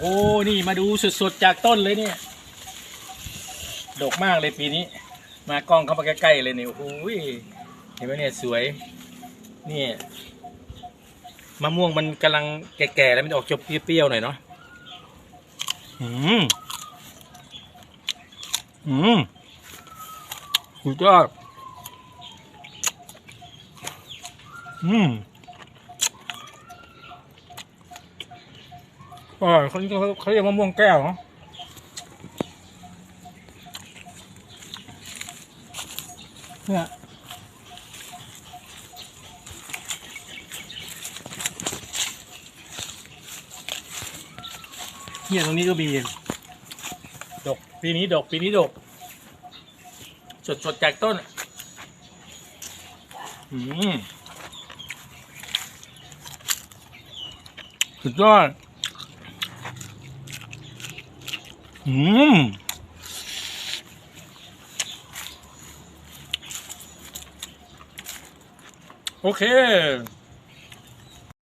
โอ้นี่มาดูสดๆจากต้นเลยเนี่ย ดกมากเลยปีนี้ มากล้องเข้ามาใกล้ๆเลยเนี่ยโอ้โหเห็นไหมเนี่ยสวยนี่มะม่วงมันกำลังแก่ๆแล้วมันออกจะเปรี้ยวๆหน่อยเนาะอืมอืมสุดยอดอืม อ๋อเขาเขาเรียกมะม่วงแก้วเนาะเนี่ยเนี่ยตรงนี้ก็มีดกปีนี้ดกปีนี้ดก สดสดจากต้นอืมสุดยอด อืมโอเค